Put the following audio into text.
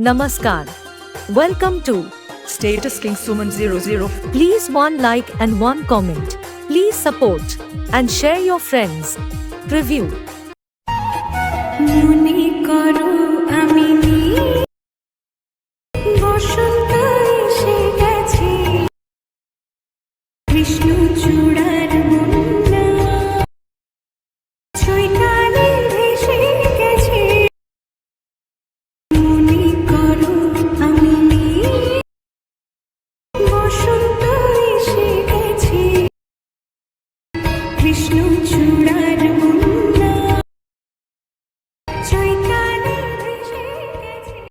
Namaskar. Welcome to Status King Suman 00. Please one like and one comment. Please support and share your friends. Preview. বসন্ত এসে গেছে Krishna, Chudan.